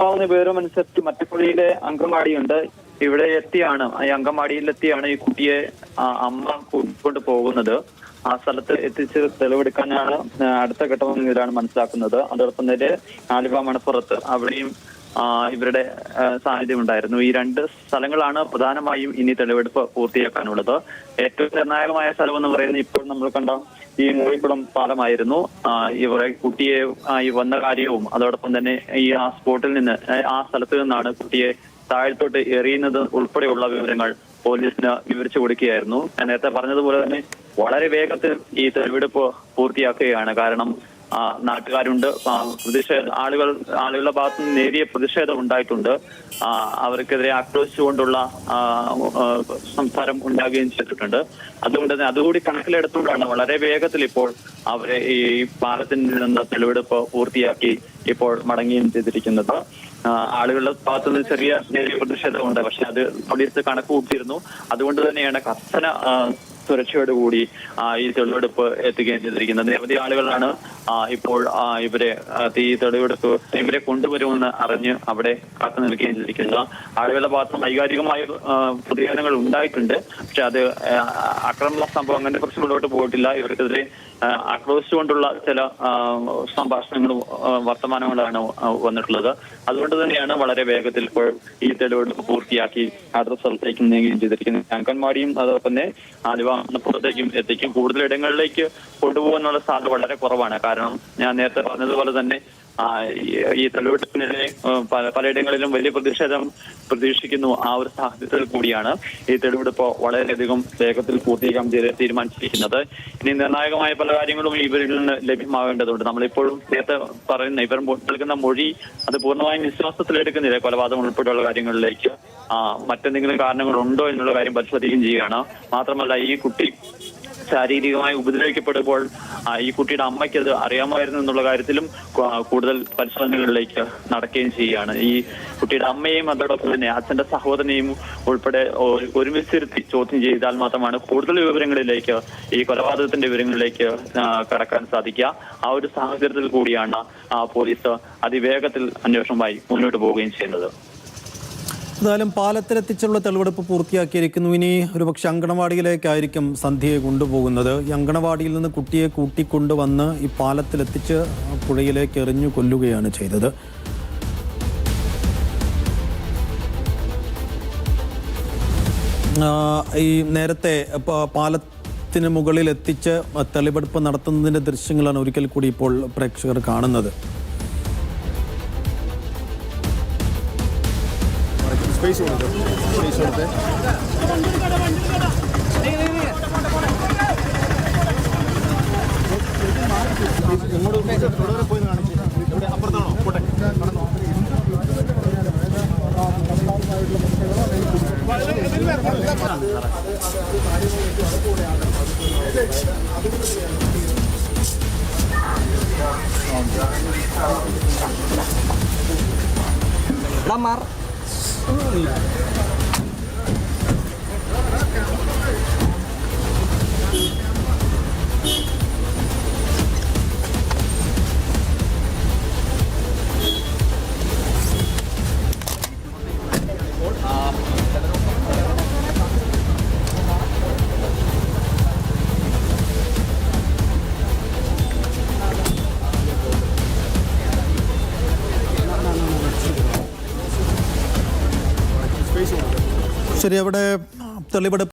ലഭ്യമാവുന്ന വിവരമനുസരിച്ച് മറ്റപ്പുഴയിലെ അങ്കമാടിയുണ്ട് ഇവിടെ എത്തിയാണ് ഈ അങ്കമാടിയിലെത്തിയാണ് ഈ കുട്ടിയെ അമ്മ കൊണ്ട് പോകുന്നത്. ആ സ്ഥലത്ത് എത്തിച്ച് തെളിവെടുക്കാനാണ് അടുത്ത ഘട്ടം ഇവരാണ് മനസ്സിലാക്കുന്നത്. അതോടൊപ്പം തന്നെ ആലുവ മണപ്പുറത്ത് അവിടെയും ഇവരുടെ സാന്നിധ്യം ഉണ്ടായിരുന്നു. ഈ രണ്ട് സ്ഥലങ്ങളാണ് പ്രധാനമായും ഇനി തെളിവെടുപ്പ് പൂർത്തിയാക്കാനുള്ളത്. ഏറ്റവും നിർണായകമായ സ്ഥലം എന്ന് പറയുന്നത് ഇപ്പോൾ നമ്മൾ കണ്ട ഈ മൂഴിക്കുളം പാലമായിരുന്നു. ഇവരെ കുട്ടിയെ ഈ വന്ന കാര്യവും അതോടൊപ്പം തന്നെ ഈ ആ സ്പോട്ടിൽ നിന്ന് ആ, സ്ഥലത്ത് നിന്നാണ് കുട്ടിയെ താഴത്തോട്ട് എറിയുന്നത് ഉൾപ്പെടെയുള്ള വിവരങ്ങൾ പോലീസിന് വിവരിച്ചു കൊടുക്കുകയായിരുന്നു. ഞാൻ നേരത്തെ പറഞ്ഞതുപോലെ തന്നെ വളരെ വേഗത്തിൽ ഈ തെളിവെടുപ്പ് പൂർത്തിയാക്കുകയാണ്. കാരണം നാട്ടുകാരുണ്ട്. പ്രതിഷേധ ആളുകൾ ആളുകളുടെ ഭാഗത്ത് നിന്ന് നേരിയ പ്രതിഷേധം ഉണ്ടായിട്ടുണ്ട്. അവർക്കെതിരെ ആക്രോശിച്ചുകൊണ്ടുള്ള സംസാരം ഉണ്ടാകുകയും ചെയ്തിട്ടുണ്ട്. അതുകൊണ്ട് തന്നെ അതുകൂടി കണക്കിലെടുത്തുകൊണ്ടാണ് വളരെ വേഗത്തിൽ ഇപ്പോൾ അവരെ ഈ പാലത്തിൽ നിന്ന് തെളിവെടുപ്പ് പൂർത്തിയാക്കി ഇപ്പോൾ മടങ്ങുകയും ചെയ്തിരിക്കുന്നത്. ആളുകളുടെ ആളുകളുടെ ഭാഗത്തുനിന്ന് ചെറിയ നേരിയ പ്രതിഷേധമുണ്ട്. പക്ഷെ അത് പോലീസ് കണക്ക് കൂട്ടിയിരുന്നു അതുകൊണ്ട് തന്നെയാണ് കർശന സുരക്ഷയോടുകൂടി കൂടി ഈ തെളിവെടുപ്പ് എത്തുകയും ചെയ്തിരിക്കുന്നത്. നിരവധി ആളുകളാണ് ഇപ്പോൾ ഇവരെ ഈ തെളിവെടുപ്പ് ഇവരെ കൊണ്ടുവരുമെന്ന് അറിഞ്ഞ് അവിടെ കാത്തു നിൽക്കുകയും ചെയ്തിരിക്കുന്നത് ആളുകളുടെ ഭാഗത്ത് വൈകാരികമായ പ്രതികരണങ്ങൾ ഉണ്ടായിട്ടുണ്ട്. പക്ഷെ അത് അക്രമ സംഭവം അങ്ങനെ മുന്നോട്ട് പോയിട്ടില്ല. ഇവർക്കെതിരെ ആക്രോശിച്ചുകൊണ്ടുള്ള ചില സംഭാഷണങ്ങളും വർത്തമാനങ്ങളാണ് വന്നിട്ടുള്ളത്. അതുകൊണ്ട് തന്നെയാണ് വളരെ വേഗത്തിൽ ഇപ്പോൾ ഈ തെളിവെടുപ്പ് പൂർത്തിയാക്കി അടുത്ത സ്ഥലത്തേക്ക് നീങ്ങുകയും ചെയ്തിരിക്കുന്നത്. അങ്കൻവാടിയും അതോടൊപ്പം തന്നെ ആലുവ പുറത്തേക്കും എത്തിക്കും. കൂടുതൽ ഇടങ്ങളിലേക്ക് കൊണ്ടുപോകാനുള്ള സാധ്യത വളരെ കുറവാണ്. കാരണം ഞാൻ നേരത്തെ പറഞ്ഞതുപോലെ തന്നെ ഈ- തെളിവെടുപ്പിനെതിരെ പല പലയിടങ്ങളിലും വലിയ പ്രതിഷേധം പ്രതീക്ഷിക്കുന്നു ആ ഒരു സാഹചര്യത്തിൽ കൂടിയാണ്. ഈ തെളിവെടുപ്പ് വളരെയധികം വേഗത്തിൽ പൂർത്തീകരിക്കാൻ തീരു- തീരുമാനിച്ചിരിക്കുന്നത്. ഇനി നിർണായകമായ പല കാര്യങ്ങളും ഇവരിൽ നിന്ന് ലഭ്യമാവേണ്ടതുണ്ട് നമ്മളിപ്പോഴും നേരത്തെ പറയുന്ന ഇവർ നൽകുന്ന മൊഴി അത് പൂർണമായും വിശ്വാസത്തിലെടുക്കുന്നില്ല കൊലപാതകം ഉൾപ്പെടെയുള്ള കാര്യങ്ങളിലേക്ക്. മറ്റെന്തെങ്കിലും കാരണങ്ങളുണ്ടോ എന്നുള്ള കാര്യം പരിശോധിക്കുകയും ചെയ്യുകയാണ്. മാത്രമല്ല ഈ കുട്ടി ശാരീരികമായി ഉപദ്രവിക്കപ്പെടുമ്പോൾ ഈ കുട്ടിയുടെ അമ്മയ്ക്ക് അത് അറിയാമായിരുന്നു എന്നുള്ള കാര്യത്തിലും കൂടുതൽ പരിശോധനകളിലേക്ക് നടക്കുകയും ചെയ്യുകയാണ്. ഈ കുട്ടിയുടെ അമ്മയെയും അതോടൊപ്പം തന്നെ അച്ഛന്റെ സഹോദരനെയും ഉൾപ്പെടെ ഒരുമിച്ചിരുത്തി ചോദ്യം ചെയ്താൽ മാത്രമാണ് കൂടുതൽ വിവരങ്ങളിലേക്ക് ഈ കൊലപാതകത്തിന്റെ വിവരങ്ങളിലേക്ക് കടക്കാൻ സാധിക്കുക. ആ ഒരു സാഹചര്യത്തിൽ കൂടിയാണ് പോലീസ് അതിവേഗത്തിൽ അന്വേഷണമായി മുന്നോട്ട് പോവുകയും ചെയ്യുന്നത്. എന്തായാലും പാലത്തിലെത്തിച്ചുള്ള തെളിവെടുപ്പ് പൂർത്തിയാക്കിയിരിക്കുന്നു. ഇനി ഒരുപക്ഷെ അങ്കണവാടിയിലേക്കായിരിക്കും സന്ധ്യയെ കൊണ്ടുപോകുന്നത്. ഈ അങ്കണവാടിയിൽ നിന്ന് കുട്ടിയെ കൂട്ടിക്കൊണ്ടുവന്ന് ഈ പാലത്തിലെത്തിച്ച് പുഴയിലേക്ക് എറിഞ്ഞു കൊല്ലുകയാണ് ചെയ്തത്. ഈ നേരത്തെ പാലത്തിന് മുകളിൽ എത്തിച്ച് തെളിവെടുപ്പ് നടത്തുന്നതിന്റെ ദൃശ്യങ്ങളാണ് ഒരിക്കൽ കൂടി ഇപ്പോൾ പ്രേക്ഷകർ കാണുന്നത്. സ്പേസ് കൊടുത്ത് സ്പേസ് കൊടുത്ത് എങ്ങോട്ട് പോയി പോട്ടെ കൊടുത്ത് ശരി അവിടെ തെളിവെടുപ്പ്